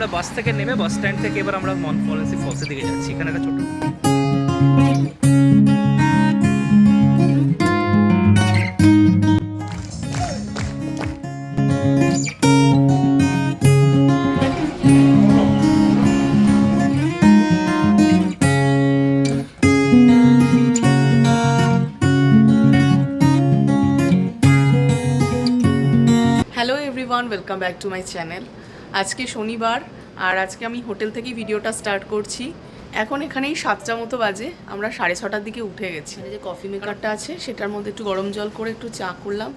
আমরা বাস থেকে নেমে বাস স্ট্যান্ড থেকে এবার আমরা মন ফরেন্সি ফলসের দিকে যাচ্ছি। এখানে একটা ছোট hello welcome back to my channel আজকে শনিবার আর আজকে আমি হোটেল থেকেই ভিডিওটা স্টার্ট করছি। এখন এখানেই সাতটা মতো বাজে আমরা সাড়ে ছটার দিকে উঠে গেছি। যে কফি মেকারটা আছে সেটার মধ্যে একটু গরম জল করে একটু চা করলাম।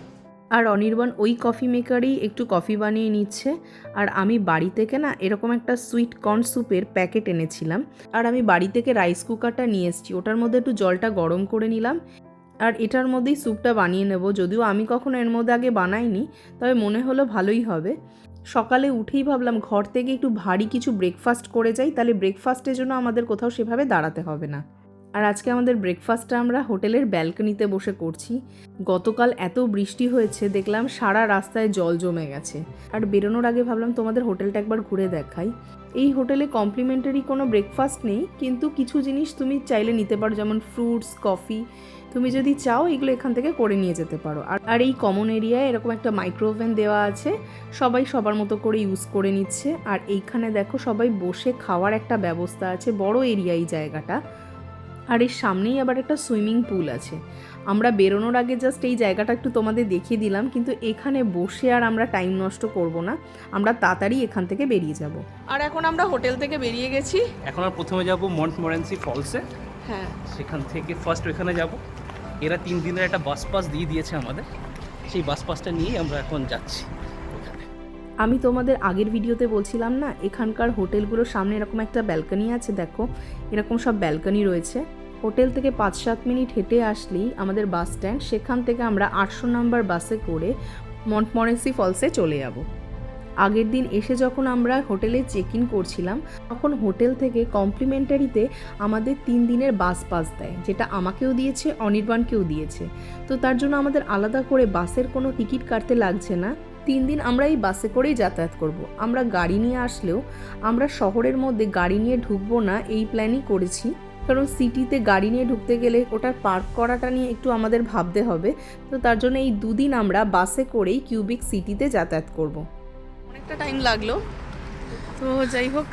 আর অনির্বাণ ওই কফি মেকারেই একটু কফি বানিয়ে নিচ্ছে। আর আমি বাড়ি থেকে না এরকম একটা সুইট কর্ন স্যুপের প্যাকেট এনেছিলাম। আর আমি বাড়ি থেকে রাইস কুকারটা নিয়ে এসেছি ওটার মধ্যে একটু জলটা গরম করে নিলাম। আর এটার মধ্যেই স্যুপটা বানিয়ে নেব যদিও আমি কখনো এর মধ্যে আগে বানাইনি তবে মনে হলো ভালোই হবে। সকালে উঠেই ভাবলাম ঘর থেকে একটু ভারী কিছু ব্রেকফাস্ট করে যাই, তাহলে ব্রেকফাস্টের জন্য আমাদের কোথাও সেভাবে দাঁড়াতে হবে না। আর আজকে আমাদের ব্রেকফাস্টটা আমরা হোটেলের ব্যালকনিতে বসে করছি। গতকাল এত বৃষ্টি হয়েছে, দেখলাম সারা রাস্তায় জল জমে গেছে। আর বেরোনোর আগে ভাবলাম তোমাদের হোটেলটা একবার ঘুরে দেখাই। এই হোটেলে কমপ্লিমেন্টারি কোনো ব্রেকফাস্ট নেই, কিন্তু কিছু জিনিস তুমি চাইলে নিতে পারো, যেমন ফ্রুটস কফি তুমি যদি চাও, এগুলো এখান থেকে করে নিয়ে যেতে পারো। আর আর এই কমন এরিয়ায় এরকম একটা মাইক্রোওভেন দেওয়া আছে, সবাই সবার মতো করে ইউজ করে নিচ্ছে। আর এইখানে দেখো সবাই বসে খাওয়ার একটা ব্যবস্থা আছে, বড় এরিয়া এই জায়গাটা। আর এর সামনেই আবার একটা সুইমিং পুল আছে। আমরা বেরোনোর আগে জাস্ট এই জায়গাটা একটু তোমাদের দেখিয়ে দিলাম কিন্তু এখানে বসে আর আমরা টাইম নষ্ট করব না। আমরা তাড়াতাড়ি এখান থেকে বেরিয়ে যাব। আর এখন আমরা হোটেল থেকে বেরিয়ে গেছি। এখন আর প্রথমে যাব মন্ট মরেন্সি ফলসে। হ্যাঁ। সেখান থেকে ফার্স্ট ওইখানে যাব। এরা তিন দিনের একটা বাস পাস দিয়ে দিয়েছে আমাদের। সেই বাস পাসটা নিয়েই আমরা এখন যাচ্ছি আমি তোমাদের আগের ভিডিওতে বলছিলাম না এখানকার হোটেলগুলোর সামনে এরকম একটা ব্যালকনি আছে দেখো। এরকম সব ব্যালকনি রয়েছে। হোটেল থেকে পাঁচ সাত মিনিট হেঁটে আসলেই আমাদের বাস স্ট্যান্ড, সেখান থেকে আমরা আটশো নাম্বার বাসে করে মন্টমরেন্সি ফলসে চলে যাব। আগের দিন এসে যখন আমরা হোটেলে চেক ইন করছিলাম, তখন হোটেল থেকে কমপ্লিমেন্টারিতে আমাদের তিন দিনের বাস পাস দেয়, যেটা আমাকেও দিয়েছে, অনির্বাণকেও দিয়েছে। তো তার জন্য আমাদের আলাদা করে বাসের কোনো টিকিট কাটতে লাগছে না। তিন দিন আমরা এই বাসে করেই যাতায়াত করব। আমরা গাড়ি নিয়ে আসলেও আমরা শহরের মধ্যে গাড়ি নিয়ে ঢুকবো না, এই প্ল্যানই করেছি। কারণ সিটিতে গাড়ি নিয়ে ঢুকতে গেলে ওটার পার্ক করাটা নিয়ে একটু আমাদের ভাবতে হবে। তো তার জন্য এই দুদিন আমরা বাসে করেই কিউবিক সিটিতে যাতায়াত করব। অনেকটা টাইম লাগল। তো যাই হোক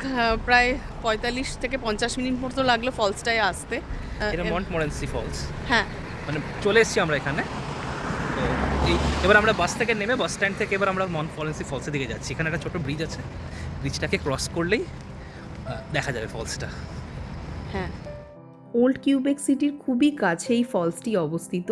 প্রায় পঁয়তাল্লিশ থেকে পঞ্চাশ মিনিট মতো লাগল ফলসটায় আসতে। এটা মন্ট মরেন্সি ফলস হ্যাঁ। মানে চলে এসেছি আমরা এখানে। তো এই এবার আমরা বাস থেকে নেমে বাস স্ট্যান্ড থেকে এবার আমরা মন ফরেন্সি ফলসের দিকে যাচ্ছি। এখানে একটা ছোটো ব্রিজ আছে। ব্রিজটাকে ক্রস করলেই দেখা যাবে ফলসটা হ্যাঁ। ওল্ড কিউবেক সিটির খুবই কাছে এই ফলসটি অবস্থিত।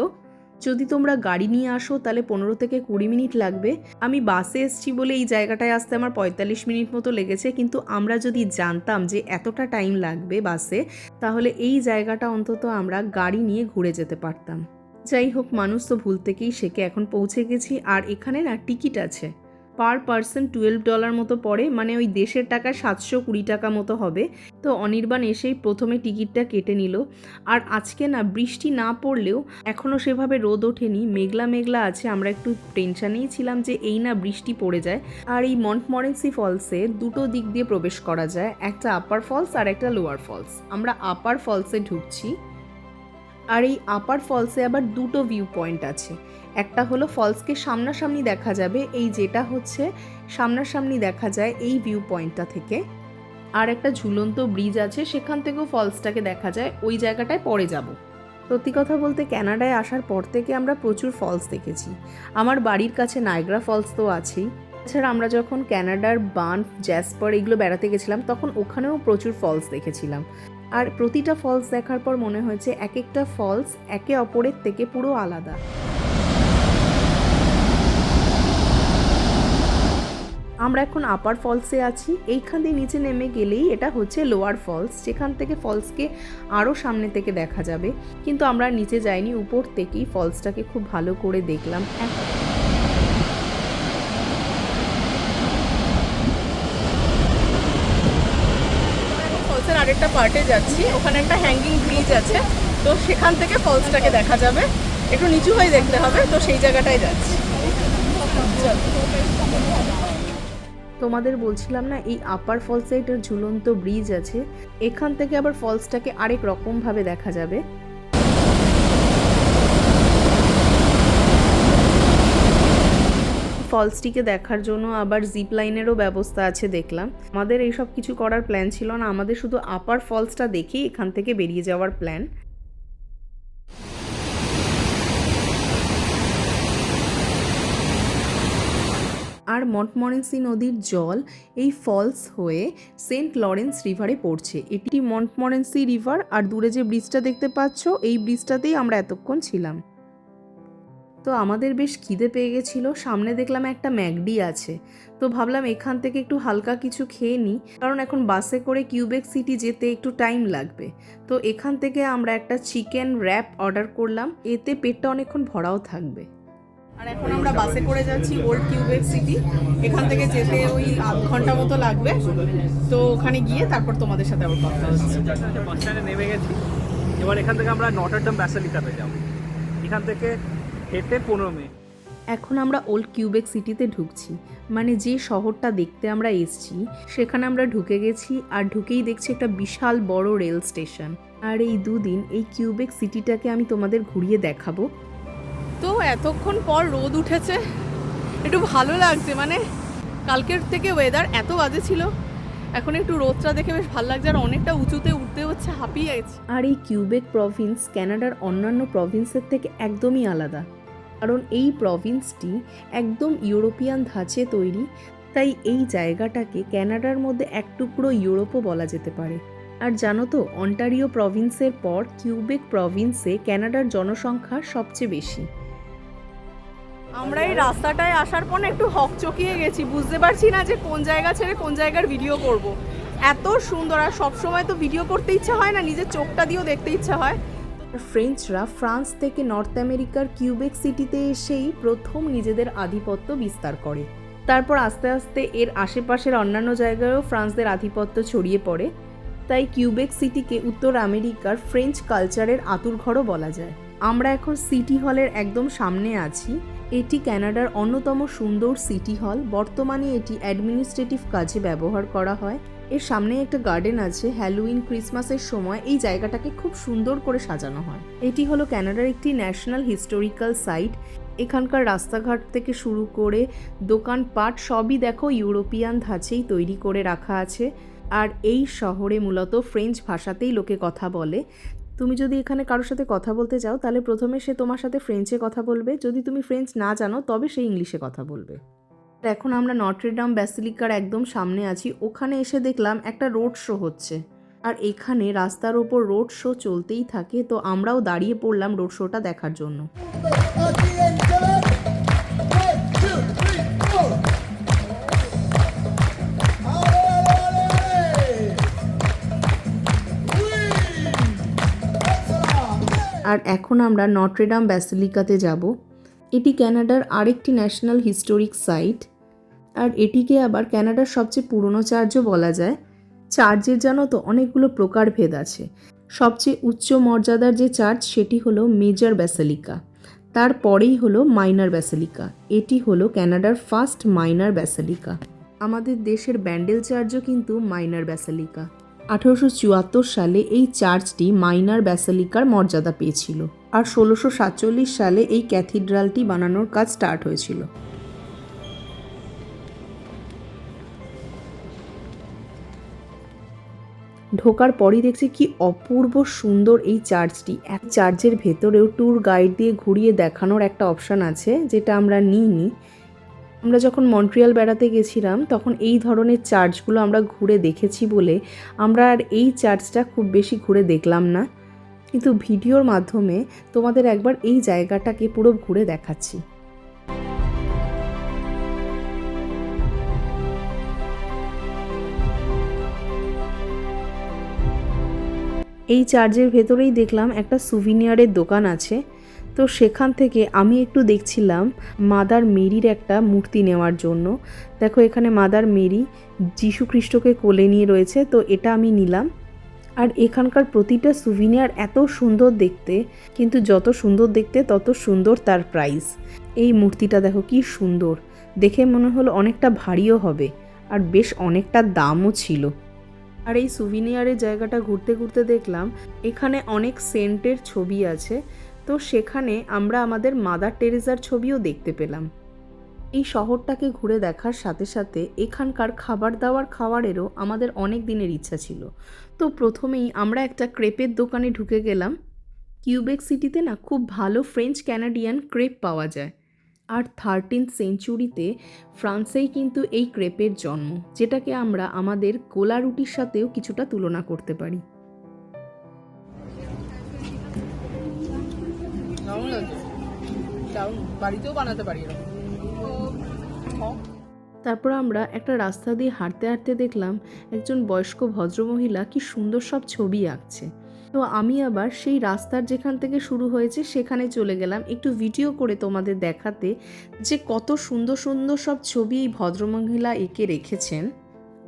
যদি তোমরা গাড়ি নিয়ে আসো, তাহলে পনেরো থেকে কুড়ি মিনিট লাগবে। আমি বাসে এসছি বলে এই জায়গাটায় আসতে আমার পঁয়তাল্লিশ মিনিট মতো লেগেছে, কিন্তু আমরা যদি জানতাম যে এতটা টাইম লাগবে বাসে, তাহলে এই জায়গাটা অন্তত আমরা গাড়ি নিয়ে ঘুরে যেতে পারতাম। যাই হোক, মানুষ তো ভুল থেকেই শেখে এখন পৌঁছে গেছি, আর এখানে না টিকিট আছে। পার পার্সন টুয়েলভ ডলার মতো পড়ে মানে ওই দেশের টাকা সাতশো কুড়ি টাকা মতো হবে। তো অনির্বাণ এসেই প্রথমে টিকিটটা কেটে নিল। আর আজকে না, বৃষ্টি না পড়লেও এখনও সেভাবে রোদ ওঠেনি। মেঘলা মেঘলা আছে, আমরা একটু টেনশানেই ছিলাম যে এই না বৃষ্টি পড়ে যায়। আর এই মন্টমরেন্সি ফলসে দুটো দিক দিয়ে প্রবেশ করা যায়, একটা আপার ফলস আর একটা লোয়ার ফলস। আমরা আপার ফলসে ঢুকছি। আর এই আপার ফলসে আবার দুটো ভিউ পয়েন্ট আছে। একটা হলো ফলসকে সামনাসামনি দেখা যাবে, এই যেটা হচ্ছে সামনাসামনি দেখা যায় এই ভিউ পয়েন্টটা থেকে। আর একটা ঝুলন্ত ব্রিজ আছে, সেখান থেকেও ফলসটাকে দেখা যায়, ওই জায়গাটায় পরে যাব। সত্যি কথা বলতে ক্যানাডায় আসার পর থেকে আমরা প্রচুর ফলস দেখেছি। আমার বাড়ির কাছে নায়গ্রা ফলস তো আছেই। এছাড়া আমরা যখন ক্যানাডার বান জ্যাসপার এগুলো বেড়াতে গেছিলাম, তখন ওখানেও প্রচুর ফলস দেখেছিলাম। আর প্রতিটা ফলস দেখার পর মনে হয়েছে এক একটা ফলস একে অপরের থেকে পুরো আলাদা। আমরা এখন আপার ফলসে আছি। এইখান দিয়ে নিচে নেমে গেলেই এটা হচ্ছে লোয়ার ফলস যেখান থেকে ফলসকে আরও সামনে থেকে দেখা যাবে। কিন্তু আমরা নিচে যাইনি, উপর থেকেই ফলসটাকে খুব ভালো করে দেখলাম। ফলসের আরেকটা পার্টে যাচ্ছি। ওখানে একটা হ্যাঙ্গিং ব্রিজ আছে। তো সেখান থেকে ফলসটাকে দেখা যাবে। একটু নিচু হয়ে দেখতে হবে। তো সেই জায়গাটায় যাচ্ছি। তোমাদের বলছিলাম না, এই আপার ফলসে একটা ঝুলন্ত ব্রিজ আছে, এখান থেকে আবার ফলসটাকে আরেক রকমভাবে দেখা যাবে। ফলসটিকে দেখার জন্য আবার জিপ লাইনেরও ব্যবস্থা আছে দেখলাম। আমাদের এইসব কিছু করার প্ল্যান ছিল না, আমাদের শুধু আপার ফলসটা দেখেই এখান থেকে বেরিয়ে যাওয়ার প্ল্যান আর মন্টমরেন্সি নদীর জল এই ফলস হয়ে সেন্ট লরেন্স রিভারে পড়ছে। এটি মন্টমরেন্সি রিভার আর দূরে যে ব্রিজটা দেখতে পাচ্ছ, এই ব্রিজটাতেই আমরা এতক্ষণ ছিলাম। তো আমাদের বেশ খিদে পেয়ে গেছিল, সামনে দেখলাম একটা ম্যাকডি আছে। তো ভাবলাম এখান থেকে একটু হালকা কিছু খেয়ে নিই, কারণ এখন বাসে করে কিউবেক সিটি যেতে একটু টাইম লাগবে। তো এখান থেকে আমরা একটা চিকেন র্যাপ অর্ডার করলাম, এতে পেটটা অনেকক্ষণ ভরাও থাকবে। আর এখন আমরা বাসে করে যাচ্ছি ওল্ড কিউবেক সিটি এখান থেকে যেতে ওই আধ ঘণ্টা মতো লাগবে। তো ওখানে গিয়ে তারপর তোমাদের সাথে আবার কথা হচ্ছে। বাস স্ট্যান্ডে নেমে গেছি। এবার এখান থেকে আমরা নটারডাম ব্যাসালিকাতে যাব। এখান থেকে হেঁটে পনেরো মিনিট। এখন আমরা ওল্ড কিউবেক সিটিতে ঢুকছি। মানে যে শহরটা দেখতে আমরা এসছি সেখানে আমরা ঢুকে গেছি আর ঢুকেই দেখছি একটা বিশাল বড় রেল স্টেশন। আর এই দুদিন এই কিউবেক সিটিটাকে আমি তোমাদের ঘুরিয়ে দেখাবো। তো এতক্ষণ পর রোদ উঠেছে। একটু ভালো লাগছে মানে কালকের থেকে ওয়েদার এত বাজে ছিল। এখন একটু রোদটা দেখে বেশ ভালো লাগছে, আর অনেকটা উঁচুতে উঠতে হচ্ছে, হাঁপিয়ে গেছি। আর এই কিউবেক প্রভিন্স ক্যানাডার অন্যান্য প্রভিন্সের থেকে একদমই আলাদা। কারণ এই প্রভিন্সটি একদম ইউরোপিয়ান ধাঁচে তৈরি, তাই এই জায়গাটাকে ক্যানাডার মধ্যে এক টুকরো ইউরোপও বলা যেতে পারে। আর জানো তো, অন্টারিও প্রভিন্সের পর কিউবেক প্রভিন্সে ক্যানাডার জনসংখ্যা সবচেয়ে বেশি। আমরা এই রাস্তাটায় আসার পর একটু হকচকিয়ে গেছি। বুঝতে পারছি না যে কোন জায়গা ছেড়ে কোন জায়গার ভিডিও করব। এত সুন্দর আর সবসময় তো ভিডিও করতে ইচ্ছা হয় না, নিজের চোখটা দিয়েও দেখতে ইচ্ছা হয়। ফ্রেঞ্চরা ফ্রান্স থেকে নর্থ আমেরিকার কিউবেক সিটিতে এসেই প্রথম নিজেদের আধিপত্য বিস্তার করে। তারপর আস্তে আস্তে এর আশেপাশের অন্যান্য জায়গায়ও ফ্রান্সদের আধিপত্য ছড়িয়ে পড়ে। তাই কিউবেক সিটিকে উত্তর আমেরিকার ফ্রেঞ্চ কালচারের আতুরঘরও বলা যায়। আমরা এখন সিটি হলের একদম সামনে আছি। এটি ক্যানাডার অন্যতম সুন্দর সিটি হল। বর্তমানে এটি অ্যাডমিনিস্ট্রেটিভ কাজে ব্যবহার করা হয়। এর সামনে একটা গার্ডেন আছে, হ্যালোউইন ক্রিসমাসের সময়। এই জায়গাটাকে খুব সুন্দর করে সাজানো হয়। এটি হলো ক্যানাডার একটি ন্যাশনাল হিস্টোরিক্যাল সাইট। এখানকার রাস্তাঘাট থেকে শুরু করে দোকানপাট সবই দেখো ইউরোপিয়ান ধাঁচেই তৈরি করে রাখা আছে। আর এই শহরে মূলত ফ্রেঞ্চ ভাষাতেই লোকে কথা বলে। তুমি যদি এখানে কারোর সাথে কথা বলতে চাও, তাহলে প্রথমে সে তোমার সাথে ফ্রেঞ্চে কথা বলবে। যদি তুমি ফ্রেঞ্চ না জানো, তবে সে ইংলিশে কথা বলবে। এখন আমরা নটরেডাম ব্যাসিলিকার একদম সামনে আছি। ওখানে এসে দেখলাম একটা রোড শো হচ্ছে। আর এখানে রাস্তার ওপর রোড শো চলতেই থাকে। তো আমরাও দাঁড়িয়ে পড়লাম রোড শোটা দেখার জন্য। আর এখন আমরা নটরেডাম ব্যাসিলিকাতে যাব। এটি ক্যানাডার আরেকটি ন্যাশনাল হিস্টোরিক সাইট আর এটিকে আবার ক্যানাডার সবচেয়ে পুরনো চার্চও বলা যায়। চার্চের জানো তো অনেকগুলো প্রকারভেদ আছে। সবচেয়ে উচ্চ মর্যাদার যে চার্চ, সেটি হলো মেজর ব্যাসিলিকা তারপরেই হলো মাইনার ব্যাসিলিকা এটি হলো ক্যানাডার ফার্স্ট মাইনার ব্যাসিলিকা আমাদের দেশের ব্যান্ডেল চার্চও কিন্তু মাইনার ব্যাসিলিকা আঠারোশো সালে এই চার্চটি মাইনার ব্যাসিলিকার মর্যাদা পেয়েছিল আর ষোলোশো সাতচল্লিশ সালে এই ক্যাথিড্রালটি বানানোর কাজ স্টার্ট হয়েছিল। ঢোকার পরই দেখছি কি অপূর্ব সুন্দর এই চার্চটি। এক চার্চের ভেতরেও ট্যুর গাইড দিয়ে ঘুরিয়ে দেখানোর একটা অপশান আছে, যেটা আমরা নিইনি। আমরা যখন মন্ট্রিয়াল বেড়াতে গেছিলাম, তখন এই ধরনের চার্চগুলো আমরা ঘুরে দেখেছি বলে আমরা আর এই চার্চটা খুব বেশি ঘুরে দেখলাম না। কিন্তু ভিডিওর মাধ্যমে তোমাদের একবার এই জায়গাটাকে পুরো ঘুরে দেখাচ্ছি। এই চার্চের ভেতরেই দেখলাম একটা সুভিনিয়ারের দোকান আছে। তো সেখান থেকে আমি একটু দেখছিলাম মাদার মেরির একটা মূর্তি নেওয়ার জন্য। দেখো, এখানে মাদার মেরি যীশু খ্রিস্টকে কোলে নিয়ে রয়েছে, তো এটা আমি নিলাম। আর এখানকার প্রতিটা সুভিনিয়ার এত সুন্দর দেখতে, কিন্তু যত সুন্দর দেখতে তত সুন্দর তার প্রাইস এই মূর্তিটা দেখো কি সুন্দর। দেখে মনে হলো অনেকটা ভারীও হবে, আর বেশ অনেকটা দামও ছিল। আর এই সুভিনিয়ারের জায়গাটা ঘুরতে ঘুরতে দেখলাম, এখানে অনেক সেন্টের ছবি আছে তো সেখানে আমরা আমাদের মাদার টেরেজার ছবিও দেখতে পেলাম। এই শহরটাকে ঘুরে দেখার সাথে সাথে এখানকার খাবার দাবার খাওয়ারেরও আমাদের অনেক দিনের ইচ্ছা ছিল। তো প্রথমেই আমরা একটা ক্রেপের দোকানে ঢুকে গেলাম। কিউবেক সিটিতে না খুব ভালো ফ্রেঞ্চ ক্যানাডিয়ান ক্রেপ পাওয়া যায়। আর থার্টিন সেঞ্চুরিতে ফ্রান্সেই কিন্তু এই ক্রেপের জন্ম, যেটাকে আমরা আমাদের গোলা রুটির সাথেও কিছুটা তুলনা করতে পারি। তারপর আমরা একটা রাস্তা দিয়ে হাঁটতে হাঁটতে দেখলাম একজন বয়স্ক ভদ্রমহিলা কি সুন্দর সব ছবি আঁকছে। তো আমি আবার সেই রাস্তার যেখান থেকে শুরু হয়েছে সেখানে চলে গেলাম। একটু ভিডিও করে তোমাদের দেখাতে যে কত সুন্দর সুন্দর সব ছবি এই ভদ্রমহিলা এঁকে রেখেছেন।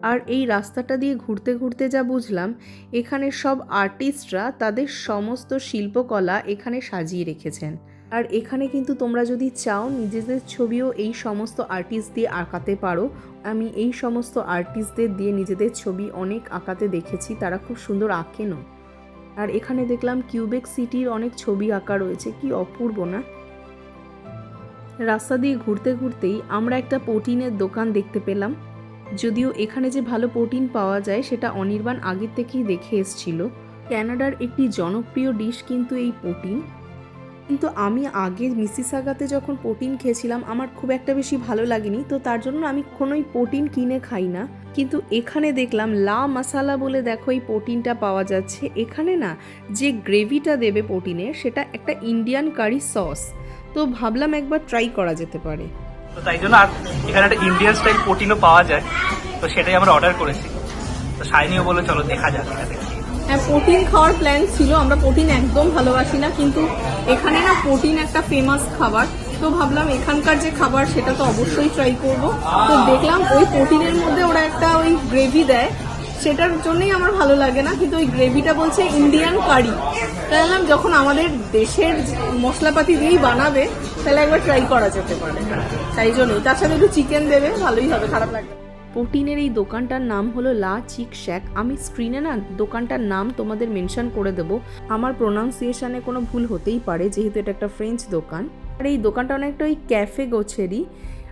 আর এই রাস্তাটা দিয়ে ঘুরতে ঘুরতে যা বুঝলাম, এখানে সব আর্টিস্টরা তাদের সমস্ত শিল্পকলা এখানে সাজিয়ে রেখেছেন। আর এখানে কিন্তু তোমরা যদি চাও নিজেদের ছবিও এই সমস্ত আর্টিস্ট দিয়ে আঁকাতে পারো। আমি এই সমস্ত আর্টিস্টদের দিয়ে নিজেদের ছবি অনেক আঁকাতে দেখেছি, তারা খুব সুন্দর আঁকেনও। আর এখানে দেখলাম কিউবেক সিটির অনেক ছবি আঁকা রয়েছে, কি অপূর্ব না? রাস্তা দিয়ে ঘুরতে ঘুরতেই আমরা একটা প্রোটিনের দোকান দেখতে পেলাম। যদিও এখানে যে ভালো প্রোটিন পাওয়া যায় সেটা অনির্বাণ আগের থেকেই দেখে এসছিল। ক্যানাডার একটি জনপ্রিয় ডিশ কিন্তু এই প্রোটিন। কিন্তু আমি আগে মিসিসাগাতে যখন প্রোটিন খেয়েছিলাম, আমার খুব একটা বেশি ভালো লাগেনি, তো তার জন্য আমি কোনোই প্রোটিন কিনে খাই না। কিন্তু এখানে দেখলাম, লা মশালা বলে দেখো এই প্রোটিনটা পাওয়া যাচ্ছে। এখানে না যে গ্রেভিটা দেবে প্রোটিনের সেটা একটা ইন্ডিয়ান কারি সস। তো ভাবলাম একবার ট্রাই করা যেতে পারে। তো তাই জন্য আর এখানে একটা ইন্ডিয়ান স্টাইল প্রোটিনও পাওয়া যায়। তো সেটাই আমরা অর্ডার করেছি। তো সাইনিও বলে চলো দেখা যাক এটা হ্যাঁ প্রোটিন খাওয়ার প্ল্যান ছিল। আমরা প্রোটিন একদম ভালোবাসি না, কিন্তু এখানে না প্রোটিন একটা ফেমাস খাবার। তো ভাবলাম এখানকার যে খাবার, সেটা তো অবশ্যই ট্রাই করব। তো দেখলাম ওই প্রোটিনের মধ্যে ওরা একটা ওই গ্রেভি দেয়। সেটার জন্যই আমার ভালো লাগে না, কিন্তু ওই গ্রেভিটা বলছে ইন্ডিয়ান কারি তাই যখন আমাদের দেশের মশলাপাতি দিয়েই বানাবে, তাহলে একবার ট্রাই করা যেতে পারে। তাই জন্যই তার সাথে একটু চিকেন দেবে, ভালোই হবে, খারাপ লাগবে। প্রোটিনের এই দোকানটার নাম হলো লা চিক শ্যাক। আমি স্ক্রিনে না দোকানটার নাম তোমাদের মেনশন করে দেবো। আমার প্রোনাউন্সিয়েশনে কোনো ভুল হতেই পারে, যেহেতু এটা একটা ফ্রেঞ্চ দোকান। আর এই দোকানটা অনেকটা ওই ক্যাফে গোছেরই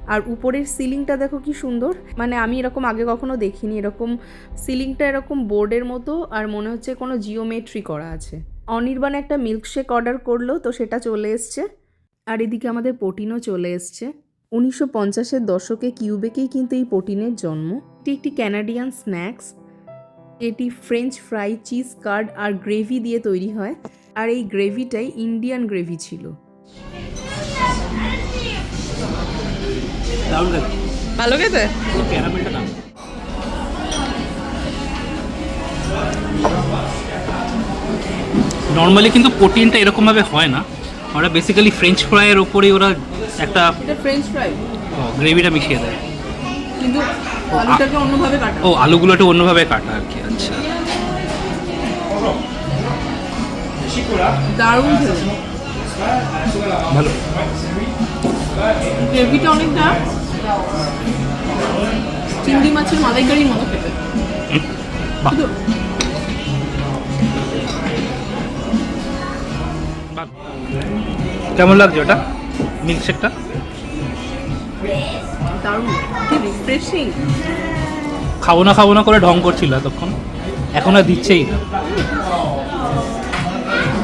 আর উপরের সিলিংটা দেখো কি সুন্দর। মানে আমি এরকম আগে কখনো দেখিনি, এরকম সিলিংটা এরকম বোর্ডের মতো আর মনে হচ্ছে কোনো জিওমেট্রি করা আছে। অনির্বাণ একটা মিল্কশেক অর্ডার করল, তো সেটা চলে এসছে। আর এদিকে আমাদের প্রোটিনও চলে এসছে। উনিশশো পঞ্চাশের দশকে কিউবেকেই কিন্তু এই পোটিনের জন্ম। এটি একটি ক্যানাডিয়ান স্ন্যাক্স। এটি ফ্রেঞ্চ ফ্রাই, চিজ কার্ড আর গ্রেভি দিয়ে তৈরি হয়। আর এই গ্রেভিটাই ইন্ডিয়ান গ্রেভি ছিল। দারুণ লাগে ভালো খেতে ক্যারামেলটা নর্মালি কিন্তু প্রোটিনটা এরকমভাবে হয় না। ওরা বেসিক্যালি ফ্রেঞ্চ ফ্রাইয়ের ওপরেই ওরা একটা ফ্রেঞ্চ ফ্রাই গ্রেভিটা মিশিয়ে দেয়। কিন্তু আলুটাকে অন্যভাবে কাটা। ও আলুগুলো একটু অন্যভাবে কাটা আর কি আচ্ছা। দারুণ ভালো। গ্রেভিটা অনেকটা চিংড়ি মাছের মালাইকারির মতো খেতে। কেমন লাগছে ওটা? মিল্কশেকটা? দারুণ। কি রিফ্রেশিং খাব না খাব না করে ঢং করছিল এতক্ষণ। এখন আর দিচ্ছেই না।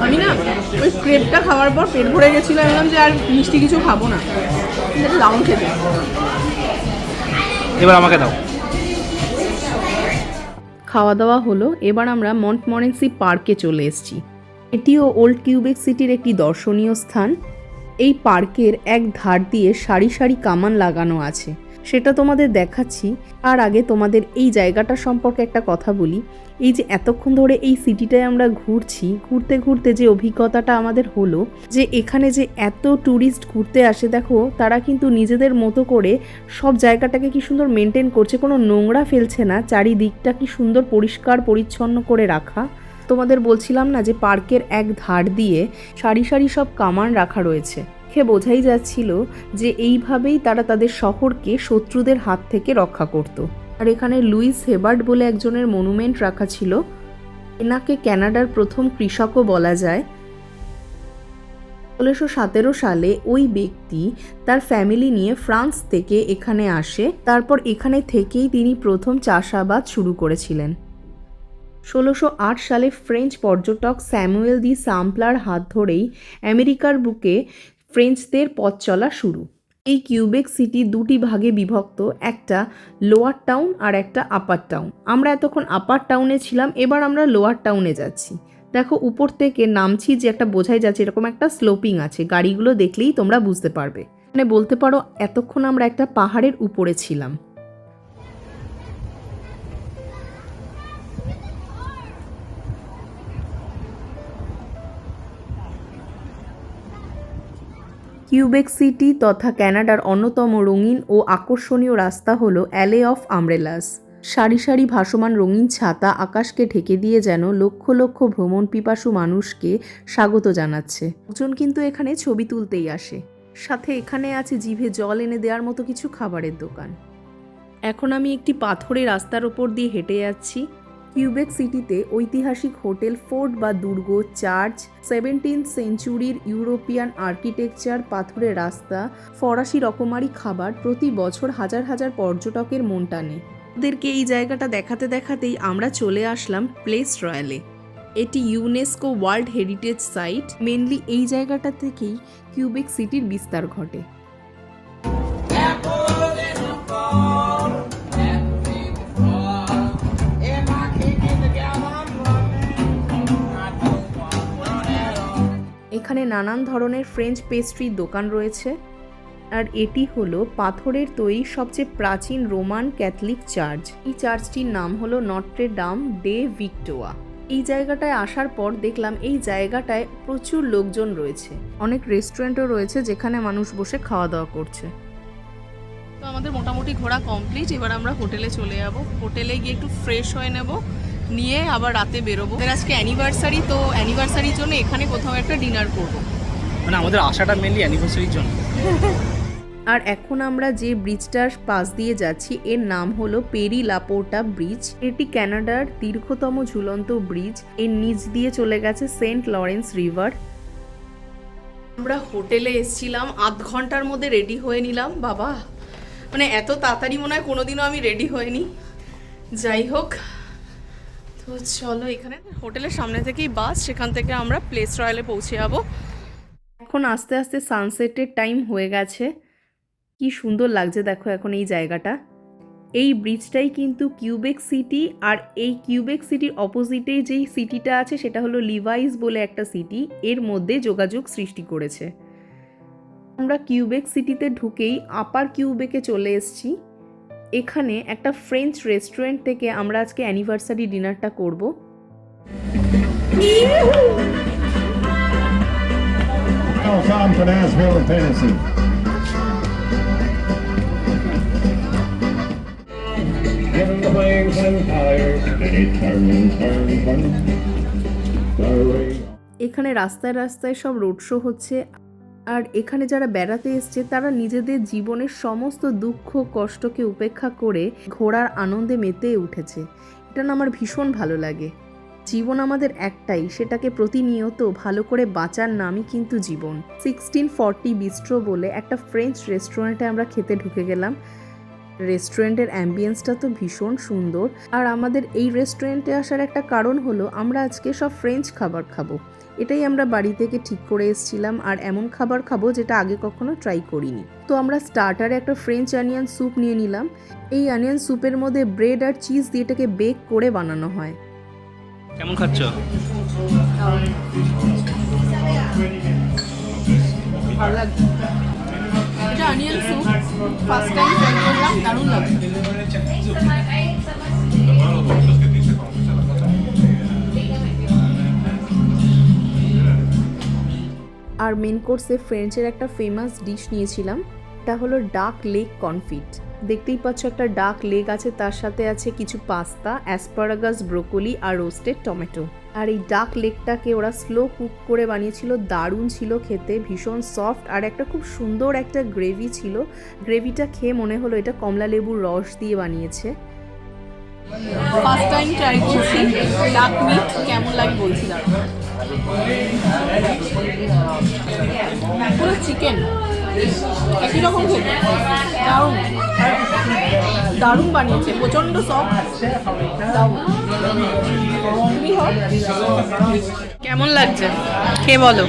আমি না ওই ক্রেপটা খাওয়ার পর পেট ভরে গেছিল আমি বললাম যে আর মিষ্টি কিছু খাব না। দারুণ খেতে। এবার আমাকে দাও। খাওয়া দাওয়া হলো এবার আমরা মন্ট মরেন্সি পার্কে চলে এসেছি। এটিও ওল্ড কিউবেক সিটির একটি দর্শনীয় স্থান। এই পার্কের এক ধার দিয়ে সারি সারি কামান লাগানো আছে। সেটা তোমাদের দেখাচ্ছি। আর আগে তোমাদের এই জায়গাটা সম্পর্কে একটা কথা বলি। এই যে এতক্ষণ ধরে এই সিটিটায় আমরা ঘুরছি, ঘুরতে ঘুরতে যে অভিজ্ঞতাটা আমাদের হলো, যে এখানে যে এত ট্যুরিস্ট ঘুরতে আসে, দেখো, তারা কিন্তু নিজেদের মতো করে সব জায়গাটাকে কি সুন্দর মেনটেন করছে। কোনো নোংরা ফেলছে না, চারিদিকটা কি সুন্দর পরিষ্কার, পরিচ্ছন্ন করে রাখা। তোমাদের বলছিলাম না যে পার্কের এক ধার দিয়ে সারি সারি সব কামান রাখা রয়েছে। দেখে বোঝাই যাচ্ছিল যে এইভাবেই তারা তাদের শহরকে শত্রুদের হাত থেকে রক্ষা করত। আর এখানে লুইস হেবার্ট বলে একজনের মনুমেন্ট রাখা ছিল। এনাকে ক্যানাডার প্রথম কৃষকও বলা যায়। ষোলোশো সতেরো সালে ওই ব্যক্তি তার ফ্যামিলি নিয়ে ফ্রান্স থেকে এখানে আসে। তারপর এখানে থেকেই তিনি প্রথম চাষাবাদ শুরু করেছিলেন। ষোলোশো আট সালে ফ্রেঞ্চ পর্যটক স্যামুয়েল দি সাম্পলার হাত ধরেই আমেরিকার বুকে ফ্রেঞ্চদের পথ চলা শুরু। এই কিউবেক সিটি দুটি ভাগে বিভক্ত, একটা লোয়ার টাউন আর একটা আপার টাউন। আমরা এতক্ষণ আপার টাউনে ছিলাম, এবার আমরা লোয়ার টাউনে যাচ্ছি। দেখো, উপর থেকে নামছি যে একটা বোঝাই যাচ্ছে, এরকম একটা স্লোপিং আছে। গাড়িগুলো দেখলেই তোমরা বুঝতে পারবে। মানে বলতে পারো, এতক্ষণ আমরা একটা পাহাড়ের উপরে ছিলাম। কিউবেক সিটি তথা ক্যানাডার অন্যতম রঙিন ও আকর্ষণীয় রাস্তা হলো অ্যালে অফ আমব্রেলাস। সারি সারি ভাসমান রঙিন ছাতা আকাশকে ঢেকে দিয়ে যেন লক্ষ লক্ষ ভ্রমণ পিপাসু মানুষকে স্বাগত জানাচ্ছে। লোকজন কিন্তু এখানে ছবি তুলতেই আসে। সাথে এখানে আছে জিভে জল এনে দেওয়ার মতো কিছু খাবারের দোকান। এখন আমি একটি পাথরের রাস্তার ওপর দিয়ে হেঁটে যাচ্ছি। কিউবেক সিটিতে ঐতিহাসিক হোটেল ফোর্ট বা দুর্গ, চার্চ সেভেন্টিন সেঞ্চুরির ইউরোপিয়ান আর্কিটেকচার পাথরের রাস্তা, ফরাসি রকমারি খাবার প্রতি বছর হাজার হাজার পর্যটকের মন টানে। ওদেরকে এই জায়গাটা দেখাতে দেখাতেই আমরা চলে আসলাম প্লেস রয়্যালে। এটি UNESCO world heritage site. Mainly এই জায়গাটা থেকেই কিউবেক সিটির বিস্তার ঘটে। এখানে নানান ধরনের ফ্রেঞ্চ পেস্ট্রির দোকান রয়েছে। আর এটি হলো পাথরের তৈরি সবচেয়ে প্রাচীন রোমান ক্যাথলিক চার্চ। এই চার্চটির নাম হলো নট্রে ডাম ডে ভিক্টোয়া। এই জায়গাটায় আসার পর দেখলাম এই জায়গাটায় প্রচুর লোকজন রয়েছে। অনেক রেস্টুরেন্টও রয়েছে যেখানে মানুষ বসে খাওয়া দাওয়া করছে। তো আমাদের মোটামুটি ঘোরা কমপ্লিট এবার আমরা হোটেলে চলে যাব। হোটেলে গিয়ে একটু ফ্রেশ হয়ে নেব। নিয়ে আবার রাতে বেরোবো। আজকে অ্যানিভার্সারি তো অ্যানিভার্সারির জন্য এখানে কোথাও একটা ডিনার করব। মানে আমাদের আশাটা মেনলি অ্যানিভার্সারির জন্য। আর এখন আমরা যে ব্রিজটার পাশ দিয়ে যাচ্ছি এর নাম হলো পেরি লাপোর্টা ব্রিজ এটি কানাডার দীর্ঘতম ঝুলন্ত ব্রিজের নিচ দিয়ে চলে গেছে সেন্ট লরেন্স রিভার। আমরা হোটেলে এসেছিলাম আধ ঘণ্টার মধ্যে রেডি হয়ে নিলাম। বাবা মানে এত তাড়াতাড়ি মনে হয় কোনোদিনও আমি রেডি হইনি। যাই হোক তো চলো এখানে হোটেলের সামনে থেকেই বাস, সেখান থেকে আমরা প্লেস রয়্যালে পৌঁছে যাব। এখন আস্তে আস্তে সানসেটের টাইম হয়ে গেছে। কি সুন্দর লাগছে দেখো এখন এই জায়গাটা। এই ব্রিজটাই কিন্তু কিউবেক সিটি আর এই কিউবেক সিটির অপোজিটে যেই সিটিটা আছে, সেটা হলো লিভাইস বলে একটা সিটি এর মধ্যে যোগাযোগ সৃষ্টি করেছে। আমরা কিউবেক সিটিতে ঢুকেই আপার কিউবেকে চলে এসেছি। এখানে একটা ফ্রেঞ্চ রেস্টুরেন্ট থেকে আমরা আজকে অ্যানিভার্সারি ডিনারটা করব। এখানে রাস্তায় রাস্তায় সব রোড শো হচ্ছে। আর এখানে যারা বেড়াতে এসছে, তারা নিজেদের জীবনের সমস্ত দুঃখ, কষ্টকে উপেক্ষা করে ঘোরার আনন্দে মেতে উঠেছে। এটা না আমার ভীষণ ভালো লাগে। জীবন আমাদের একটাই, সেটাকে প্রতিনিয়ত ভালো করে বাঁচার নামই কিন্তু জীবন। সিক্সটিন ফর্টি বিস্ট্রো বলে একটা ফ্রেঞ্চ রেস্টুরেন্টে আমরা খেতে ঢুকে গেলাম। রেস্টুরেন্টের অ্যাম্বিয়েন্সটা তো ভীষণ সুন্দর। আর আমাদের এই রেস্টুরেন্টে আসার একটা কারণ হলো আমরা আজকে সব ফ্রেঞ্চ খাবার খাব। এটাই আমরা বাড়ি থেকে ঠিক করে এসেছিলাম আর এমন খাবার খাব যেটা আগে কখনো ট্রাই করিনি। তো আমরা স্টার্টারে একটা ফ্রেঞ্চ অনিয়ন স্যুপ নিয়ে নিলাম। এই অনিয়ন স্যুপের মধ্যে ব্রেড আর চিজ দিয়ে এটাকে বেক করে বানানো হয়। কেমন খাচ্ছ? ভালো লাগছে। এটা অনিয়ন স্যুপ আর মেন কোর্সে ফ্রেঞ্চের একটা ফেমাস ডিশ নিয়েছিলাম এটা হলো ডাক লেক কনফিট দেখতেই পাচ্ছ একটা ডাক লেক আছে, তার সাথে আছে কিছু পাস্তা, অ্যাসপারাগাস, ব্রোকলি আর রোস্টেড টমেটো। আর এই ডাক লেকটাকে ওরা স্লো কুক করে বানিয়েছিল, দারুণ ছিল খেতে, ভীষণ সফট আর একটা খুব সুন্দর একটা গ্রেভি ছিল। গ্রেভিটা খেয়ে মনে হলো এটা কমলা লেবুর রস দিয়ে বানিয়েছে। ফার্স্ট টাইম ট্রাই পুরো চিকেন একই রকম খেতে দারুণ। দারুণ বানিয়েছে, প্রচণ্ড সফট কেমন লাগছে? কে বলো।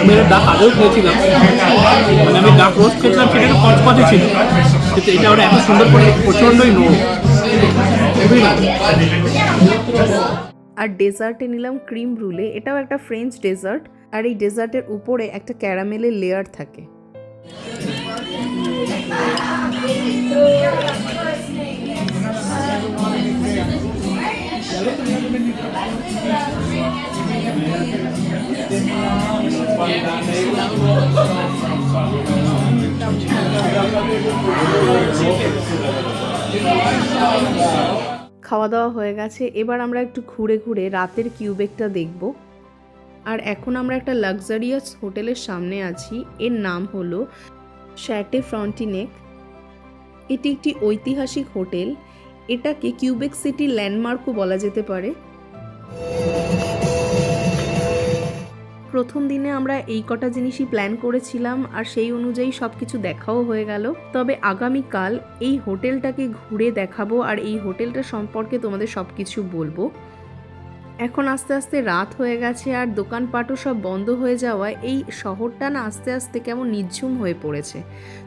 আমি এটা ডাক আগেও খেয়েছিলাম। মানে আমি ডাক রোস্ট খেয়েছিলাম, সেটা একটু কচকচে ছিল। কিন্তু এটা ওরা এত সুন্দর করে প্রচণ্ডই নো খুবই ভালো আর ডেজার্টে নিলাম ক্রিম ব্রুলে এটাও একটা ফ্রেঞ্চ ডেজার্ট আর এই ডেজার্টের উপরে একটা ক্যারামেলের লেয়ার থাকে। খাওয়া দাওয়া হয়ে গেছে। এবার আমরা একটু ঘুরে ঘুরে রাতের কিউবেকটা দেখব। আর এখন আমরা একটা লাক্সারিয়াস হোটেলের সামনে আছি। এর নাম হলো শ্যাটে ফ্রন্টিনেক এটি একটি ঐতিহাসিক হোটেল। এটাকে কিউবেক সিটি ল্যান্ডমার্কও বলা যেতে পারে। প্রথম দিনে আমরা এই কটা জিনিসই প্ল্যান করেছিলাম আর সেই অনুযায়ী সব কিছু দেখাও হয়ে গেল। তবে আগামীকাল এই হোটেলটাকে ঘুরে দেখাবো আর এই হোটেলটা সম্পর্কে তোমাদের সব কিছু বলব। এখন আস্তে আস্তে রাত হয়ে গেছে আর দোকানপাটও সব বন্ধ হয়ে যাওয়ায় এই শহরটা না আস্তে আস্তে কেমন নিঝুম হয়ে পড়েছে।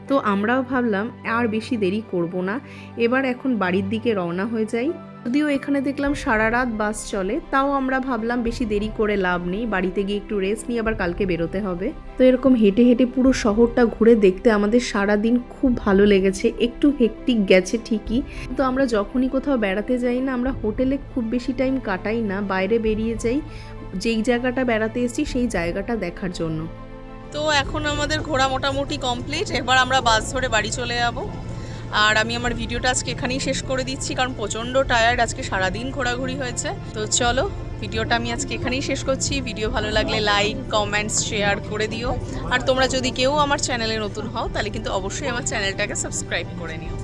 তো আমরাও ভাবলাম, আর বেশি দেরি করব না। এবার এখন বাড়ির দিকে রওনা হয়ে যাই। যদিও এখানে দেখলাম সারা রাত বাস চলে, তাও আমরা ভাবলাম বেশি দেরি করে লাভ নেই, বাড়িতে গিয়ে একটু রেস্ট নিয়ে আবার কালকে বেরোতে হবে। তো এরকম হেঁটে হেঁটে পুরো শহরটা ঘুরে দেখতে আমাদের সারা দিন খুব ভালো লেগেছে, একটু হেকটিক গেছে ঠিকই। কিন্তু আমরা যখনই কোথাও বেড়াতে যাই না, আমরা হোটেলে খুব বেশি টাইম কাটাই না, বাইরে বেরিয়ে যাই, যেই জায়গাটা বেড়াতে এসেছি সেই জায়গাটা দেখার জন্য। তো এখন আমাদের ঘোরা মোটামুটি কমপ্লিট এবার আমরা বাস ধরে বাড়ি চলে যাব। আর আমি আমার ভিডিওটা আজকে এখানেই শেষ করে দিচ্ছি, কারণ প্রচণ্ড টায়ার্ড আজকে সারাদিন ঘোরাঘুরি হয়েছে। তো চলো, ভিডিওটা আমি আজকে এখানেই শেষ করছি। ভিডিও ভালো লাগলে লাইক কমেন্টস শেয়ার করে দিও। আর তোমরা যদি কেউ আমার চ্যানেলে নতুন হও, তাহলে কিন্তু অবশ্যই আমার চ্যানেলটাকে সাবস্ক্রাইব করে নিও।